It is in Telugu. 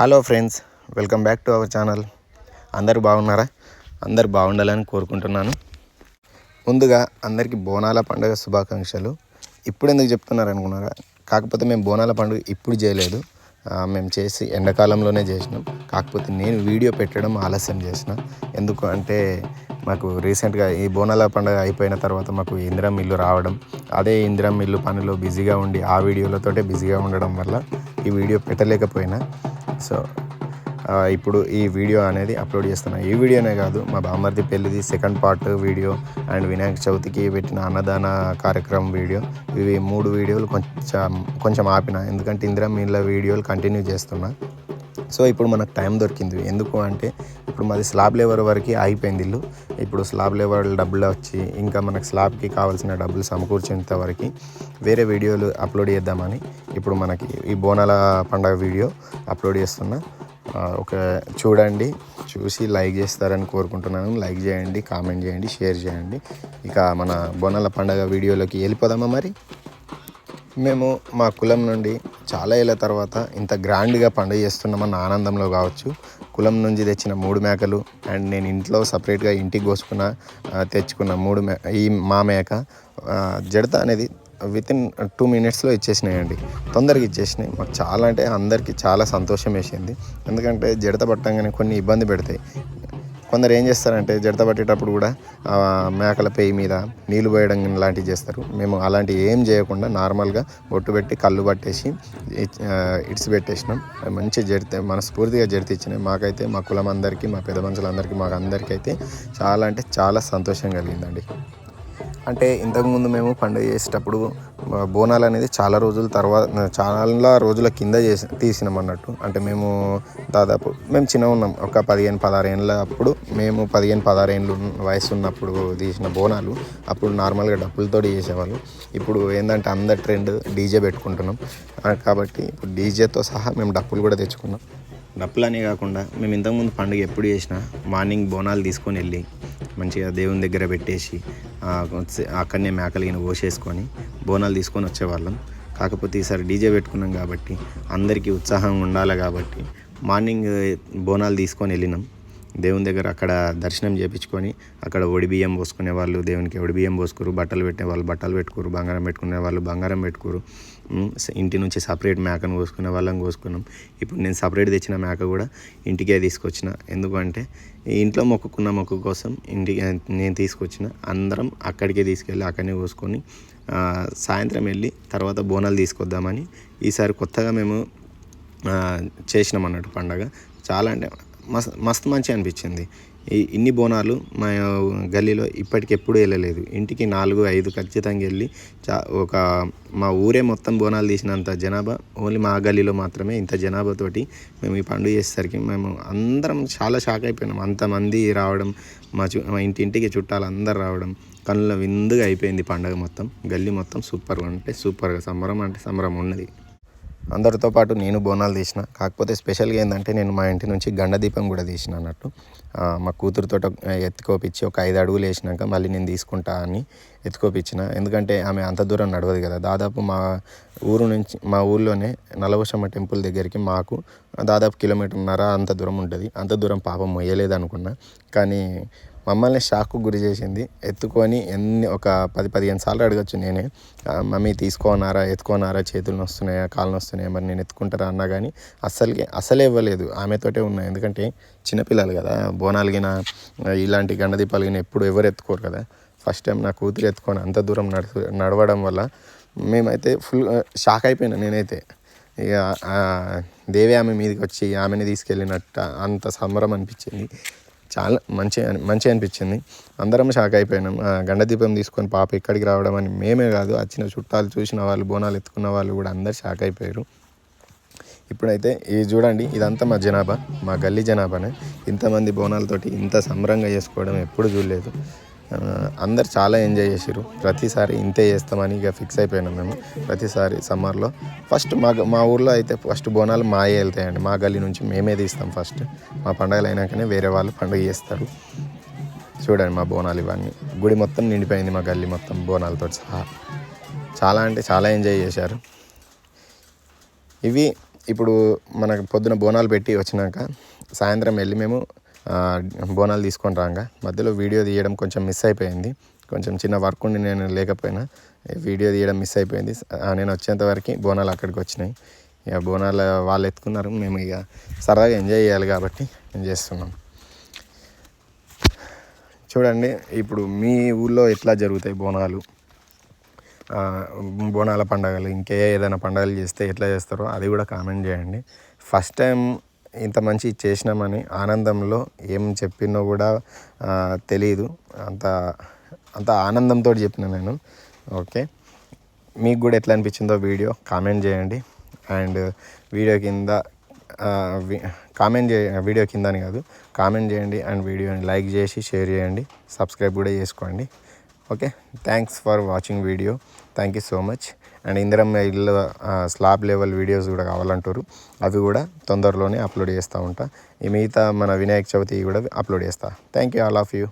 Hello friends welcome back to our channel అందరు బాగున్నారా? అందరు బాగుండాలని కోరుకుంటున్నాను. ముందుగా అందరికీ బోనాల పండుగ శుభాకాంక్షలు. ఇప్పుడు ఎందుకు చెప్తున్నారు అనుకున్నారా? కాకపోతే మేము బోనాల పండుగ ఇప్పుడు చేయలేదు. మేము చేసి ఎండాకాలంలోనే చేసినాం. కాకపోతే నేను వీడియో పెట్టడం ఆలస్యం చేసిన. ఎందుకు అంటే మాకు రీసెంట్గా ఈ బోనాల పండుగ అయిపోయిన తర్వాత మాకు ఇందిరం ఇల్లు రావడం అదే ఇందిరం మిల్లు పనిలో బిజీగా ఉండి ఆ వీడియోలతోటే బిజీగా ఉండడం వల్ల ఈ వీడియో పెట్టలేకపోయినా. సో ఇప్పుడు ఈ వీడియో అనేది అప్లోడ్ చేస్తున్నాను ఈ వీడియోనే కాదు మా బామ్మర్ది పెళ్ళిది second part video and Vinayaka చవితికి పెట్టిన అన్నదాన కార్యక్రమం వీడియో. ఇవి మూడు వీడియోలు కొంచెం కొంచెం ఆపిన ఎందుకంటే ఇందిరా మీళ్ళ వీడియోలు కంటిన్యూ చేస్తున్నా. సో ఇప్పుడు మనకు టైం దొరికింది. ఎందుకు అంటే ఇప్పుడు మాది స్లాబ్ లేవర్ వరకు అయిపోయింది ఇల్లు. ఇప్పుడు స్లాబ్ లేవర్ డబ్బులు వచ్చి ఇంకా మనకు స్లాబ్కి కావాల్సిన డబ్బులు సమకూర్చేంత వరకు వేరే వీడియోలు అప్లోడ్ చేద్దామని ఇప్పుడు మనకి ఈ బోనాల పండగ వీడియో అప్లోడ్ చేస్తున్నా. ఒక చూడండి చూసి లైక్ చేస్తారని కోరుకుంటున్నాను. లైక్ చేయండి కామెంట్ చేయండి షేర్ చేయండి. ఇక మన బోనాల పండగ వీడియోలోకి వెళ్ళిపోదామా మరి? మేము మా కులం నుండి చాలా ఏళ్ళ తర్వాత ఇంత గ్రాండ్గా పండుగ చేస్తున్నామన్న ఆనందంలో కావచ్చు. కులం నుంచి తెచ్చిన మూడు మేకలు అండ్ నేను ఇంట్లో సపరేట్గా ఇంటికి కోసుకున్న తెచ్చుకున్న మూడు మే ఈ మా మేక జడత అనేది విత్ ఇన్ టూ మినిట్స్లో ఇచ్చేసినాయండి. తొందరగా ఇచ్చేసినాయి. మాకు చాలా అంటే అందరికీ చాలా సంతోషం వేసింది. ఎందుకంటే జడత పట్టంగానే కొన్ని ఇబ్బంది పెడతాయి. కొందరు ఏం చేస్తారంటే జడత పట్టేటప్పుడు కూడా మేకల పేయి మీద నీళ్ళు పోయడం లాంటివి చేస్తారు. మేము అలాంటివి ఏం చేయకుండా నార్మల్గా బొట్టు పెట్టి కళ్ళు పట్టేసి ఇడిసి పెట్టేసినాం. మంచి జడితే మనస్ఫూర్తిగా జడితే మాకైతే మా కులం అందరికీ మా పెద్ద మనుషులందరికీ మాకు అందరికీ అయితే చాలా అంటే చాలా సంతోషం కలిగిందండి. అంటే ఇంతకుముందు మేము పండుగ చేసేటప్పుడు బోనాలు అనేది చాలా రోజుల తర్వాత చాలా రోజుల కింద చేసి తీసినాం అన్నట్టు. అంటే మేము దాదాపు మేము చిన్న ఉన్నాం. ఒక పదిహేను పదహారు ఏళ్ళ అప్పుడు మేము పదిహేను పదహారు ఏళ్ళు వయసు ఉన్నప్పుడు తీసిన బోనాలు. అప్పుడు నార్మల్గా డప్పులతో చేసేవాళ్ళు. ఇప్పుడు ఏంటంటే అందరి ట్రెండ్ డీజే పెట్టుకుంటున్నాం. కాబట్టి ఇప్పుడు డీజేతో సహా మేము డప్పులు కూడా తెచ్చుకున్నాం. డప్పులనే కాకుండా మేము ఇంతకుముందు పండుగ ఎప్పుడు చేసినా మార్నింగ్ బోనాలు తీసుకొని వెళ్ళి మంచిగా దేవుని దగ్గర పెట్టేసి అక్కడనే మేకలిగిన పోసేసుకొని బోనాలు తీసుకొని వచ్చేవాళ్ళం. కాకపోతే ఈసారి డీజే పెట్టుకున్నాం కాబట్టి అందరికీ ఉత్సాహం ఉండాలి కాబట్టి మార్నింగ్ బోనాలు తీసుకొని వెళ్ళినాం. దేవుని దగ్గర అక్కడ దర్శనం చేయించుకొని అక్కడ ఒడి బియ్యం పోసుకునే వాళ్ళు దేవునికి ఒడి బియ్యం పోసుకురు బట్టలు పెట్టే వాళ్ళు బట్టలు పెట్టుకోరు బంగారం పెట్టుకునే వాళ్ళు బంగారం పెట్టుకోరు ఇంటి నుంచి సపరేట్ మేకను కోసుకునే వాళ్ళం కోసుకున్నాం ఇప్పుడు నేను సపరేట్ తెచ్చిన మేక కూడా ఇంటికే తీసుకొచ్చిన. ఎందుకంటే ఇంట్లో మొక్కుకున్న మొక్కు కోసం ఇంటికి నేను తీసుకొచ్చిన. అందరం అక్కడికే తీసుకెళ్ళి అక్కడనే కోసుకొని సాయంత్రం వెళ్ళి తర్వాత బోనాలు తీసుకొద్దామని ఈసారి కొత్తగా మేము చేసినాం అన్నట్టు పండగ. చాలా అంటే మస్త్ మస్తు మంచి అనిపించింది. ఈ ఇన్ని బోనాలు మా గల్లీలో ఇప్పటికి ఎప్పుడు వెళ్ళలేదు. ఇంటికి నాలుగు ఐదు ఖచ్చితంగా వెళ్ళి చా ఒక మా ఊరే మొత్తం బోనాలు తీసినంత జనాభా ఓన్లీ మా గల్లీలో మాత్రమే ఇంత జనాభాతోటి మేము ఈ పండుగ చేసేసరికి మేము అందరం చాలా షాక్ అయిపోయినాం. అంతమంది రావడం మా చు మా ఇంటి ఇంటికి చుట్టాలు అందరు రావడం కళ్ళ విందుగా అయిపోయింది పండగ మొత్తం. గల్లీ మొత్తం సూపర్గా అంటే సూపర్గా సంబరం అంటే సంబరం ఉన్నది. అందరితో పాటు నేను బోనాలు తీసిన. కాకపోతే స్పెషల్గా ఏంటంటే నేను మా ఇంటి నుంచి గండ దీపం కూడా తీసిన అన్నట్టు. మా కూతురుతో ఎత్తుకోపిచ్చి ఒక ఐదు అడుగులు వేసినాక మళ్ళీ నేను తీసుకుంటా అని ఎత్తుకోపిచ్చిన. ఎందుకంటే ఆమె అంత దూరం నడవదు కదా. దాదాపు మా ఊరు నుంచి మా ఊర్లోనే నలవశమ్మ టెంపుల్ దగ్గరికి మాకు దాదాపు కిలోమీటర్న్నర అంత దూరం ఉంటుంది. అంత దూరం పాపం మొయ్యలేదు అనుకున్నా కానీ మమ్మల్ని షాక్కు గురి చేసింది. ఎత్తుకొని ఎన్ని ఒక పది పదిహేను సార్లు అడగచ్చు నేనే. మమ్మీ తీసుకోనారా ఎత్తుకోనారా చేతులు నొస్తున్నాయా కాళ్ళు నొస్తున్నాయా మరి నేను ఎత్తుకుంటారా అన్నా కానీ అస్సలకి అసలే ఇవ్వలేదు. ఆమెతోటే ఉన్నాయి ఎందుకంటే చిన్నపిల్లలు కదా. బోనాలిగిన ఇలాంటి గండదీపాలు గిన ఎప్పుడు ఎవరు ఎత్తుకోరు కదా. ఫస్ట్ టైం నా కూతురు ఎత్తుకొని అంత దూరం నడు నడవడం వల్ల మేమైతే ఫుల్ షాక్ అయిపోయినా నేనైతే. ఇక దేవి ఆమె మీదకి వచ్చి ఆమెని తీసుకెళ్ళినట్టు అంత సంబరం అనిపించింది. చాలా మంచి మంచి అనిపించింది. అందరం షాక్ అయిపోయినాం. గండదీపం తీసుకొని పాప ఇక్కడికి రావడం అని మేమే కాదు వచ్చిన చుట్టాలు చూసిన వాళ్ళు బోనాలు ఎత్తుకున్న వాళ్ళు కూడా అందరు షాక్ అయిపోయారు. ఇప్పుడైతే ఇది చూడండి ఇదంతా మా జనాభా మా గల్లీ జనాభానే. ఇంతమంది బోనాలతోటి ఇంత సంబరంగా చేసుకోవడం ఎప్పుడు చూడలేదు. అందరు చాలా ఎంజాయ్ చేసారు ప్రతిసారి ఇంతే చేస్తామని ఇక ఫిక్స్ అయిపోయినాం మేము. ప్రతిసారి సమ్మర్లో ఫస్ట్ మా మా ఊర్లో అయితే ఫస్ట్ బోనాలు మాయే వెళ్తాయండి. మా గల్లీ నుంచి మేమే తీస్తాం ఫస్ట్. మా పండగలు అయినాకనే వేరే వాళ్ళు పండుగ చేస్తారు. చూడండి మా బోనాలు ఇవన్నీ. గుడి మొత్తం నిండిపోయింది మా గల్లీ మొత్తం బోనాలతో సహా. చాలా అంటే చాలా ఎంజాయ్ చేశారు. ఇవి ఇప్పుడు మనకు పొద్దున బోనాలు పెట్టి వచ్చినాక సాయంత్రం వెళ్ళి మేము బోనాలు తీసుకొని రాగా మధ్యలో వీడియో తీయడం కొంచెం మిస్ అయిపోయింది. కొంచెం చిన్న వర్క్ ఉండి నేను లేకపోయినా వీడియో తీయడం మిస్ అయిపోయింది. నేను వచ్చేంతవరకు బోనాలు అక్కడికి వచ్చినాయి. ఇక బోనాలు వాళ్ళు ఎత్తుకున్నారు మేము ఇక సరదాగా ఎంజాయ్ చేయాలి కాబట్టి మేము చేస్తున్నాం. చూడండి ఇప్పుడు మీ ఊళ్ళో ఎట్లా జరుగుతాయి బోనాలు? బోనాల పండగలు ఇంకే ఏదైనా పండగలు చేస్తే ఎట్లా చేస్తారో అది కూడా కామెంట్ చేయండి. ఫస్ట్ టైం ఇంత మంచి చేసినామని ఆనందంలో ఏం చెప్పినో కూడా తెలియదు అంత అంత ఆనందంతో చెప్పిన నేను. ఓకే. మీకు కూడా ఎట్లా అనిపించిందో వీడియో కామెంట్ చేయండి. అండ్ వీడియో కింద కామెంట్ చే వీడియో కింద అని కాదు కామెంట్ చేయండి. అండ్ వీడియోని లైక్ చేసి షేర్ చేయండి. సబ్స్క్రైబ్ కూడా చేసుకోండి. Okay thanks for watching video thank you so much and Indiramma ఇల్లు స్లాబ్ లెవెల్ వీడియోస్ కూడా కావాలంటారు. అవి కూడా తొందరలోనే అప్లోడ్ చేస్తూ ఉంటా. ఈ మిగతా మన వినాయక చవితి కూడా అప్లోడ్ చేస్తా. Thank you all of you